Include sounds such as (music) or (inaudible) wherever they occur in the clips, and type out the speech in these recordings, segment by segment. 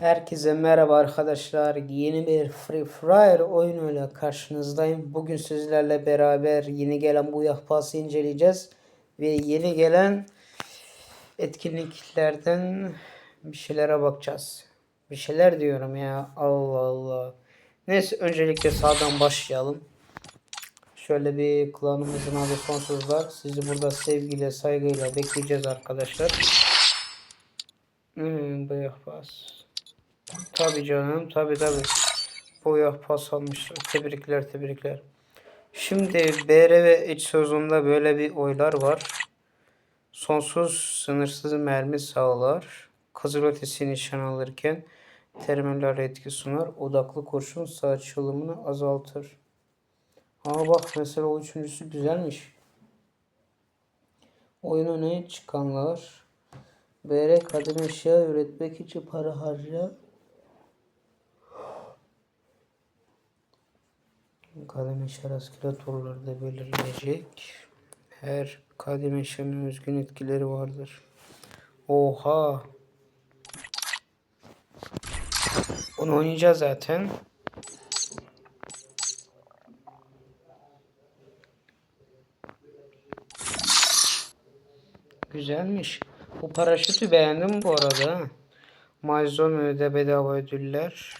Herkese merhaba arkadaşlar. Yeni bir Free Fire oyunuyla karşınızdayım. Bugün sizlerle beraber yeni gelen bu yapası inceleyeceğiz. Ve yeni gelen etkinliklerden bir şeylere bakacağız. Bir şeyler diyorum ya. Allah Allah. Neyse öncelikle sağdan başlayalım. Şöyle bir klanımızın adı sonsuzlar. Sizi burada sevgiyle saygıyla bekleyeceğiz arkadaşlar. Hmm, bu yapaz. Tabii canım tabii tabii. Boya pas almışlar. Tebrikler tebrikler. Şimdi BR ve iç sözünde böyle bir oylar var. Sonsuz sınırsız mermi sağlar. Kızıl ötesi nişan alırken terminal etki sunar. Odaklı kurşun sağ açılımını azaltır. Aa bak mesela o üçüncüsü güzelmiş. Oyun öne çıkanlar. BR kadın eşya üretmek için para harca. Kademe şarasıyla turlarda belirleyecek. Her kademe şarının özgün etkileri vardır. Oha. Onu oynayacağız zaten. Güzelmiş. Bu paraşütü beğendim bu arada. Malzeme bedava ödüller.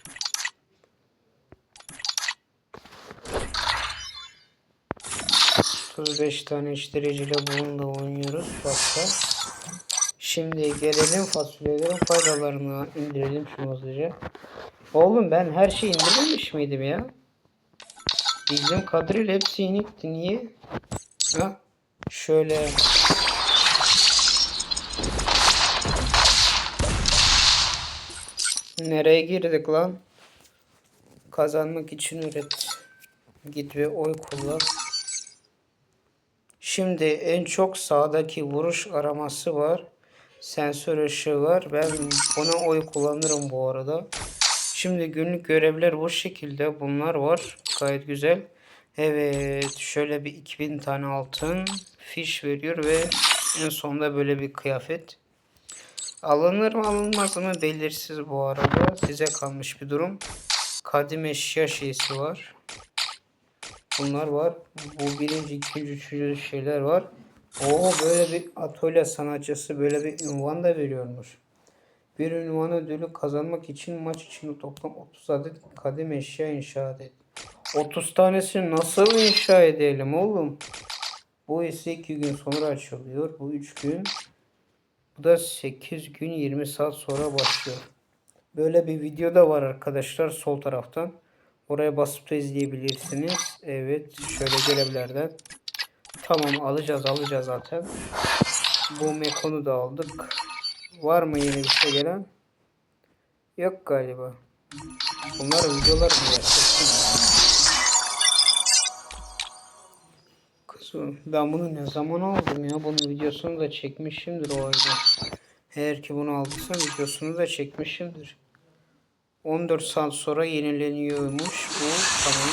35 tane iştiriciyle bununla oynuyoruz. Başka. Şimdi gelelim fasulyelerin faydalarını indirelim şunu hızlıca. Oğlum ben her şeyi indirmemiş miydim ya? Bildiğim kadarıyla hepsi inikti. Niye? Ha? Şöyle. Nereye girdik lan? Kazanmak için üret. Git ve oy kullan. Şimdi en çok sağdaki vuruş araması var. Sensör ışığı var. Ben buna oy kullanırım bu arada. Şimdi günlük görevler bu şekilde. Bunlar var. Gayet güzel. Evet. Şöyle bir 2000 tane altın. Fiş veriyor ve en sonunda böyle bir kıyafet. Alınır mı alınmaz mı belirsiz bu arada. Size kalmış bir durum. Kadim eşya şeysi var. Bunlar var. Bu birinci, ikinci, üçüncü şeyler var. O böyle bir atölye sanatçısı böyle bir ünvan da veriyormuş. Bir ünvan ödülü kazanmak için maç içinde toplam 30 adet kadim eşya inşa et. 30 tanesini nasıl inşa edelim oğlum? Bu ise 2 gün sonra açılıyor. Bu 3 gün. Bu da 8 gün 20 saat sonra başlıyor. Böyle bir video da var arkadaşlar sol taraftan. Oraya basıp da izleyebilirsiniz. Evet. Şöyle görevlerden. Tamam alacağız alacağız zaten. Bu mekonu da aldık. Var mı yeni bir şey gelen? Yok galiba. Bunlar videolar mı? Kızım ben bunu ne zaman aldım ya? Bunun videosunu da çekmişimdir o halde. Eğer ki bunu aldıysam videosunu da çekmişimdir. 14 saat sonra yenileniyormuş bu. Tamam.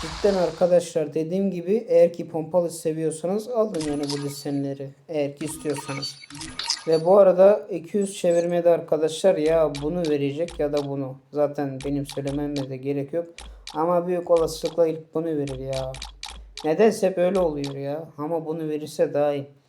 Cidden arkadaşlar dediğim gibi eğer ki pompalı seviyorsanız alın yani bu desenleri. Eğer ki istiyorsanız. Ve bu arada 200 çevirmede arkadaşlar ya bunu verecek ya da bunu. Zaten benim söylememe de gerek yok. Ama büyük olasılıkla ilk bunu verir ya. Nedense böyle oluyor ya. Ama bunu verirse daha iyi.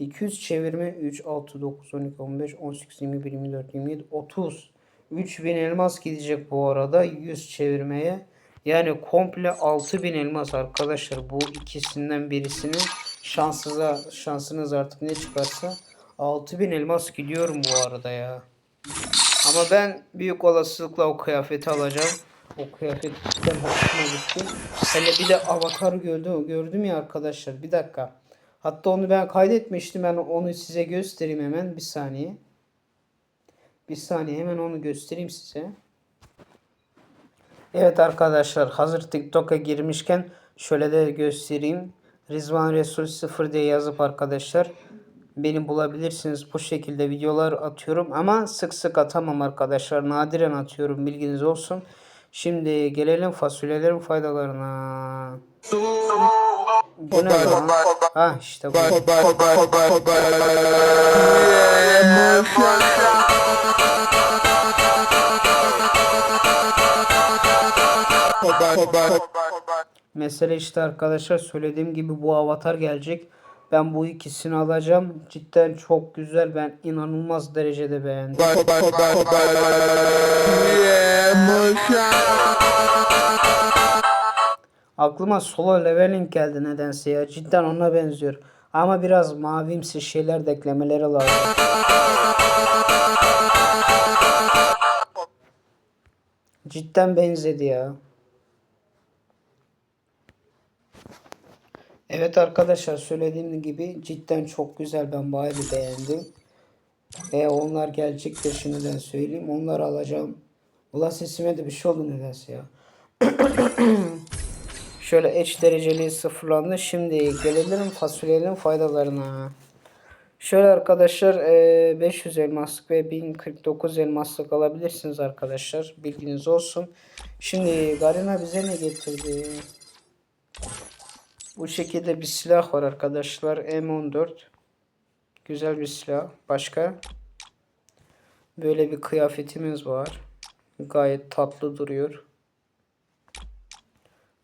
200 çevirme 3, 6, 9, 12, 15, 18, 21, 24, 27, 30. 3000 elmas gidecek bu arada 100 çevirmeye. Yani komple 6000 elmas arkadaşlar. Bu ikisinden birisini şansınıza, şansınız artık ne çıkarsa 6000 elmas gidiyorum bu arada ya. Ama ben büyük olasılıkla o kıyafeti alacağım. O kıyafet hoşuma gitti. Hele bir de avatar gördüm, gördüm ya arkadaşlar. Bir dakika. Hatta onu ben kaydetmiştim. Ben onu size göstereyim hemen. Bir saniye. Bir saniye hemen onu göstereyim size. Evet arkadaşlar hazır TikTok'a girmişken şöyle de göstereyim. Rizvan Resul 0 diye yazıp arkadaşlar beni bulabilirsiniz. Bu şekilde videolar atıyorum ama sık sık atamam arkadaşlar. Nadiren atıyorum bilginiz olsun. Şimdi gelelim fasulyelerin faydalarına. Bu ne lan? Ha işte bu. Mesele işte arkadaşlar söylediğim gibi bu avatar gelecek. Ben bu ikisini alacağım. Cidden çok güzel. Ben inanılmaz derecede beğendim. Aklıma solo leveling geldi nedense ya. Cidden ona benziyor. Ama biraz mavimsi şeyler de eklemeleri lazım. Cidden benzedi ya. Evet arkadaşlar söylediğim gibi cidden çok güzel. Ben bayağı bir beğendim. E onlar gelecektir şimdiden söyleyeyim. Onları alacağım. Ulan sesime de bir şey oldu nedense ya. (clears throat) Şöyle H dereceliği sıfırlandı. Şimdi gelelim fasulyenin faydalarına. Şöyle arkadaşlar e, 500 elmaslık ve 1049 elmaslık alabilirsiniz arkadaşlar. Bilginiz olsun. Şimdi Garena bize ne getirdi? Bu şekilde bir silah var arkadaşlar. M14. Güzel bir silah. Başka? Böyle bir kıyafetimiz var. Gayet tatlı duruyor.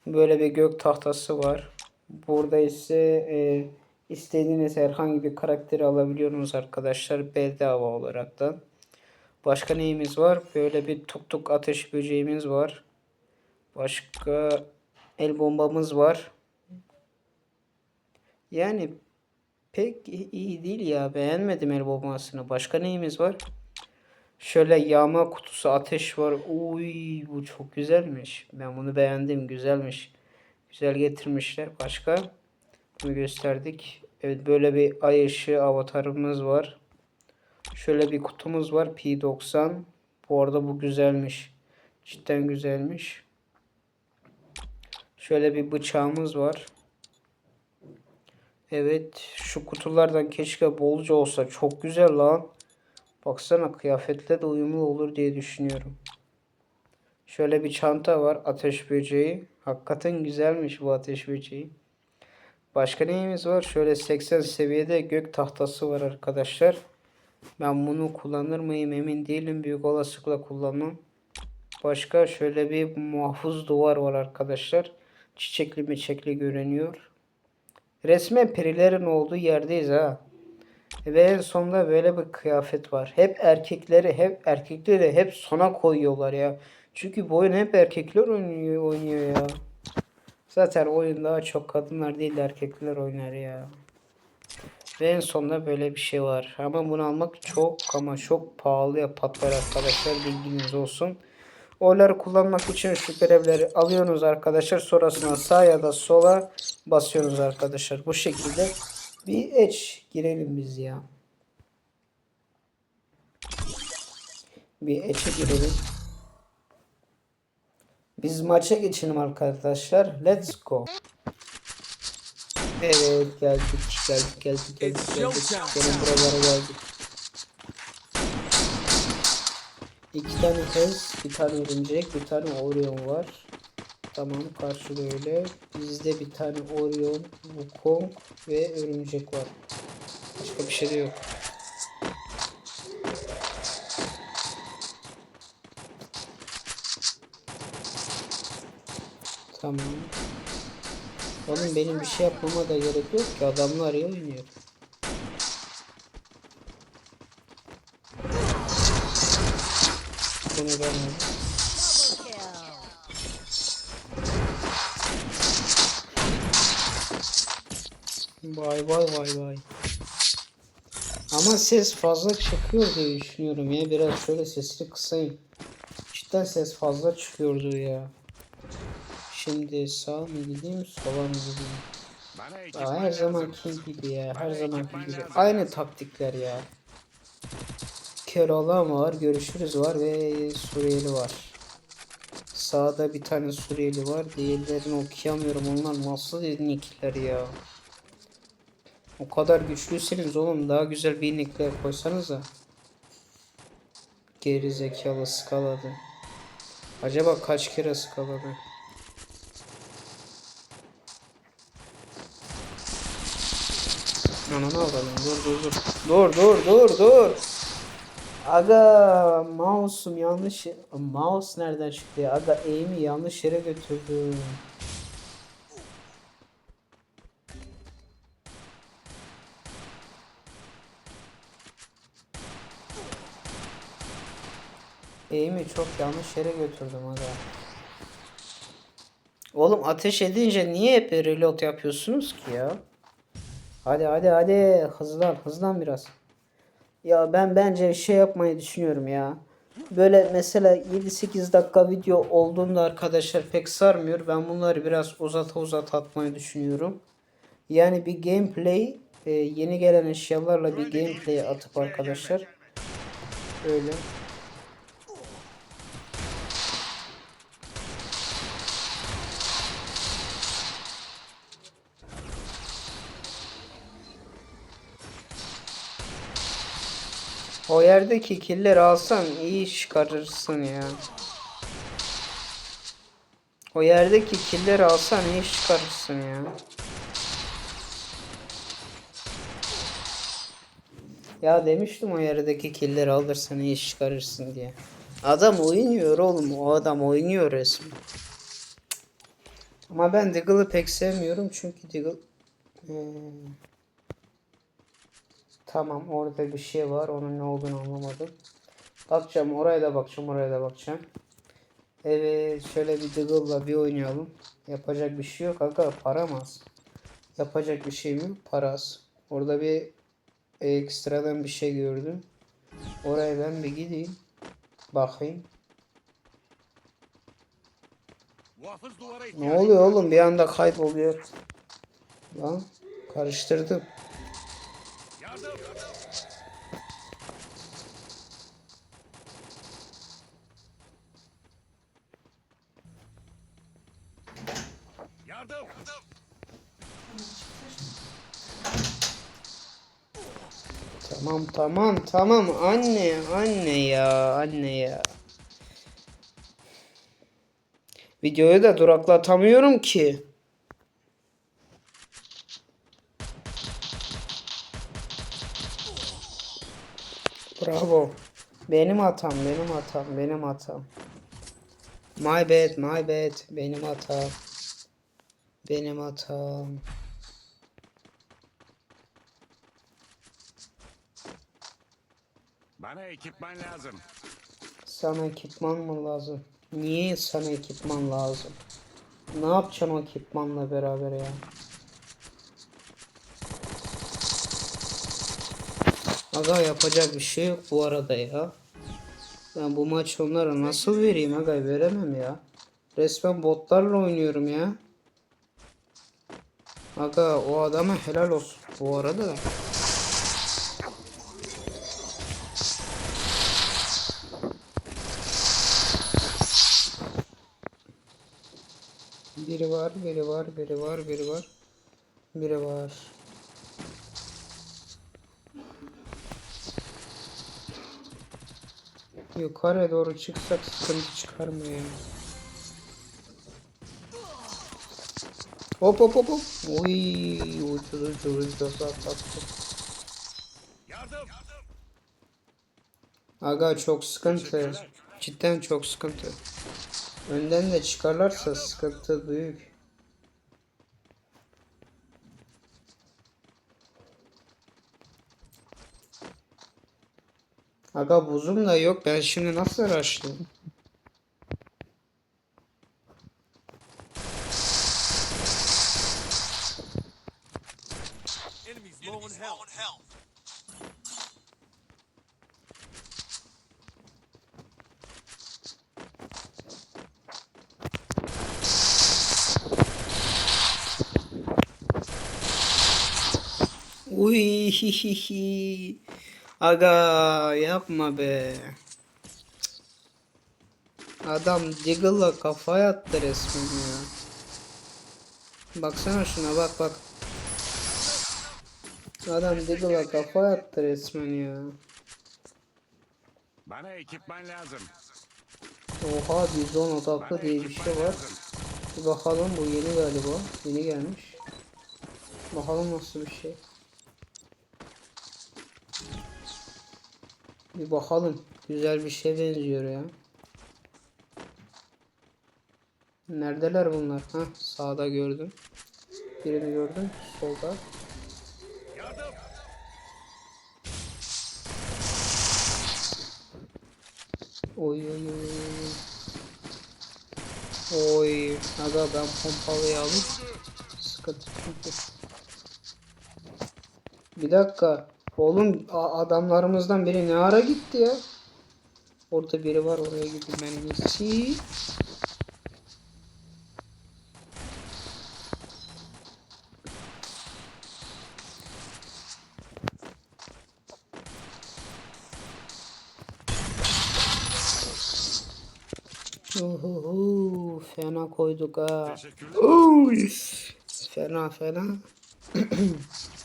Böyle bir gök tahtası var. Burada ise e, istediğiniz herhangi bir karakteri alabiliyorsunuz arkadaşlar bedava olaraktan. Başka neyimiz var? Böyle bir tuk tuk ateş böceğimiz var. Başka el bombamız var. Yani pek iyi değil ya. Beğenmedim el bombasını. Başka neyimiz var? Şöyle yağma kutusu ateş var. Uy bu çok güzelmiş. Ben bunu beğendim. Güzelmiş. Güzel getirmişler. Başka? Bunu gösterdik. Evet böyle bir ay ışığı avatarımız var. Şöyle bir kutumuz var. P90. Bu arada bu güzelmiş. Cidden güzelmiş. Şöyle bir bıçağımız var. Evet şu kutulardan keşke bolca olsa. Çok güzel lan. Baksana kıyafetle de uyumlu olur diye düşünüyorum. Şöyle bir çanta var. Ateş böceği. Hakikaten güzelmiş bu ateş böceği. Başka neyimiz var? Şöyle 80 seviyede gök tahtası var arkadaşlar. Ben bunu kullanır mıyım emin değilim. Büyük olasılıkla kullanmam. Başka şöyle bir muhafız duvar var arkadaşlar. Çiçekli miçekli görünüyor. Resmen perilerin olduğu yerdeyiz ha. Ve en sonunda böyle bir kıyafet var. Hep erkekleri hep erkekleri hep sona koyuyorlar ya. Çünkü bu oyun hep erkekler oynuyor, oynuyor ya. Zaten oyun daha çok kadınlar değil erkekler oynar ya. Ve en sonunda böyle bir şey var. Ama bunu almak çok ama çok pahalıya patlar arkadaşlar bilginiz olsun. Oyları kullanmak için şu görevleri alıyorsunuz arkadaşlar. Sonrasında sağ ya da sola basıyorsunuz arkadaşlar. Bu şekilde bir eç girelim biz ya. Bir eçe girelim. Biz maça geçelim arkadaşlar. Let's go. Evet geldik geldik geldik geldik geldik. Gelin buralara geldik. İki tane hez, bir tane örümcek, bir tane Orion var. Tamam karşı böyle. Bizde bir tane Orion, Wukong ve örümcek var. Başka bir şey de yok. Tamam. Oğlum benim bir şey yapmama da gerek yok ki adamlar iyi oynuyor. Bunu ben. Vay vay vay vay. Ama ses fazla çıkıyor diye düşünüyorum ya. Biraz şöyle sesini kısayım. Cidden ses fazla çıkıyordu ya. Şimdi sağ mı gideyim sola mı gideyim? Aa, her zamanki gibi ya. Her zamanki gibi. Aynı taktikler ya. Keloğlan var, görüşürüz var ve Suriyeli var. Sağda bir tane Suriyeli var. Diğerlerini okuyamıyorum. Onlar nasıl nickler ya. O kadar güçlüyseniz oğlum daha güzel bir nickler koysanıza. Geri zekalı skaladı. Acaba kaç kere skaladı? Ananı alalım. Dur dur dur. Dur dur dur dur. Aga mouse'um yanlış mouse nereden çıktı ya? Aga aim'i yanlış yere götürdüm. Aim'i çok yanlış yere götürdüm aga. Oğlum ateş edince niye hep reload yapıyorsunuz ki ya? Hadi hadi hadi hızlan hızlan biraz. Ya ben bence şey yapmayı düşünüyorum ya. Böyle mesela 7-8 dakika video olduğunda arkadaşlar pek sarmıyor. Ben bunları biraz uzata uzata atmayı düşünüyorum. Yani bir gameplay e, yeni gelen eşyalarla bir gameplay atıp arkadaşlar. Öyle. O yerdeki killeri alsan iyi çıkarırsın ya. O yerdeki killeri alsan iyi çıkarırsın ya. Ya demiştim o yerdeki killeri alırsan iyi çıkarırsın diye. Adam oynuyor oğlum. O adam oynuyor resmen. Ama ben Diggle'ı pek sevmiyorum çünkü Diggle... Hmm. Tamam orada bir şey var. Onun ne olduğunu anlamadım. Bakacağım oraya da bakacağım oraya da bakacağım. Evet şöyle bir Diggle'la bir oynayalım. Yapacak bir şey yok aga paramaz. Yapacak bir şey mi? Paras. Orada bir ekstradan bir şey gördüm. Oraya ben bir gideyim. Bakayım. Ne oluyor oğlum bir anda kayboluyor. Lan karıştırdım. Yardım! Yardım! Tamam tamam tamam anne anne ya anne ya. Videoyu da duraklatamıyorum ki. Benim hatam, benim hatam, benim hatam. My bad, my bad. Benim hatam. Benim hatam. Bana ekipman lazım. Sana ekipman mı lazım? Niye sana ekipman lazım? Ne yapacaksın o ekipmanla beraber ya? Aga yapacak bir şey yok bu arada ya. Ben bu maç onlara nasıl vereyim aga veremem ya. Resmen botlarla oynuyorum ya. Aga o adama helal olsun bu arada. Biri var, biri var, biri var, biri var. Biri var. Yukarıya doğru çıksak sıkıntı çıkarmıyor. Hop hop hop hop. Uy, ucuz ucuz ucuz atlattı. Yardım! Aga çok sıkıntı. Cidden çok sıkıntı. Önden de çıkarlarsa sıkıntı büyük. Aga buzum da yok. Ben şimdi nasıl health. Uy hihihi. Aga yapma be. Adam Diggle'la kafaya attı resmen ya. Baksana şuna bak bak. Adam Diggle'la kafaya attı resmen ya. Bana ekipman lazım. Oha bizon odaklı Bana diye bir şey var. Bir bakalım bu yeni galiba. Yeni gelmiş. Bakalım nasıl bir şey. Bir bakalım. Güzel bir şey benziyor ya. Neredeler bunlar? Ha sağda gördüm. Birini gördüm. Solda. Oy oy oy oy. oy. Aga ben pompalıyı alıp sıkıntı. Bir dakika. Oğlum adamlarımızdan biri ne ara gitti ya? Orada biri var oraya gideyim ben en iyisi. Uhuhu, fena koyduk ha. Oy. Fena fena. (clears throat)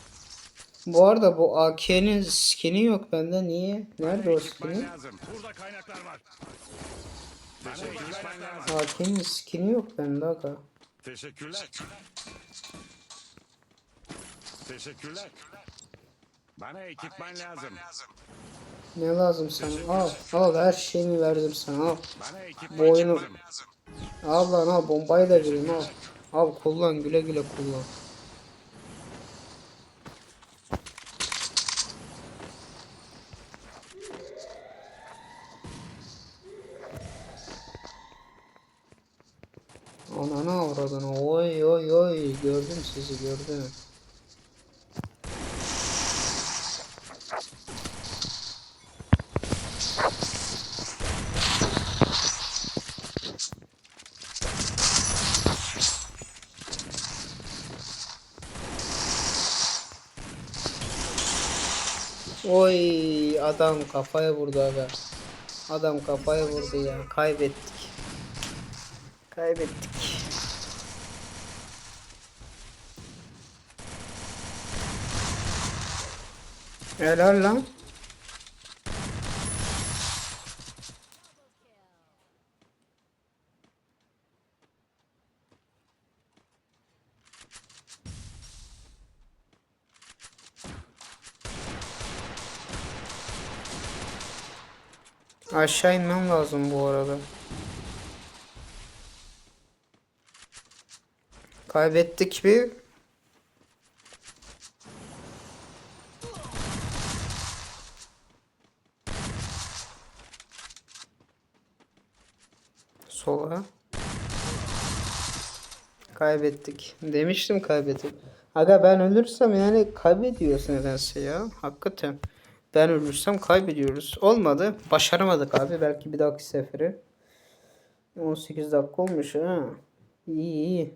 bu arada bu AK'nin skin'i yok bende. Niye? Nerede o skin'i? Burada kaynaklar var. AK'nin skin'i yok bende aga. Teşekkürler. Teşekkürler. Bana ekipman lazım. Ne lazım sana? Al, al her şeyimi verdim sana. Al. Bu oyunu-. Al lan al bombayı da vereyim al. Al kullan güle güle kullan. Ananı avradını oy oy oy gördüm sizi gördüm. Oy adam kafaya vurdu aga. Adam kafaya vurdu ya. Kaybettik. Kaybettik. Helal lan. Aşağı inmem lazım bu arada. Kaybettik bir. Sola. Kaybettik. Demiştim kaybettik. Aga ben ölürsem yani kaybediyoruz nedense ya. Hakikaten. Ben ölürsem kaybediyoruz. Olmadı. Başaramadık abi. Belki bir dahaki sefere. 18 dakika olmuş ha. İyi iyi.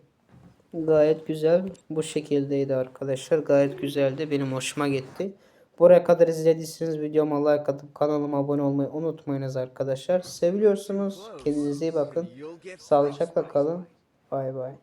Gayet güzel. Bu şekildeydi arkadaşlar. Gayet güzeldi. Benim hoşuma gitti. Buraya kadar izlediyseniz videoma like atıp kanalıma abone olmayı unutmayınız arkadaşlar. Seviyorsunuz. Kendinize iyi bakın. Sağlıcakla kalın. Bay bay.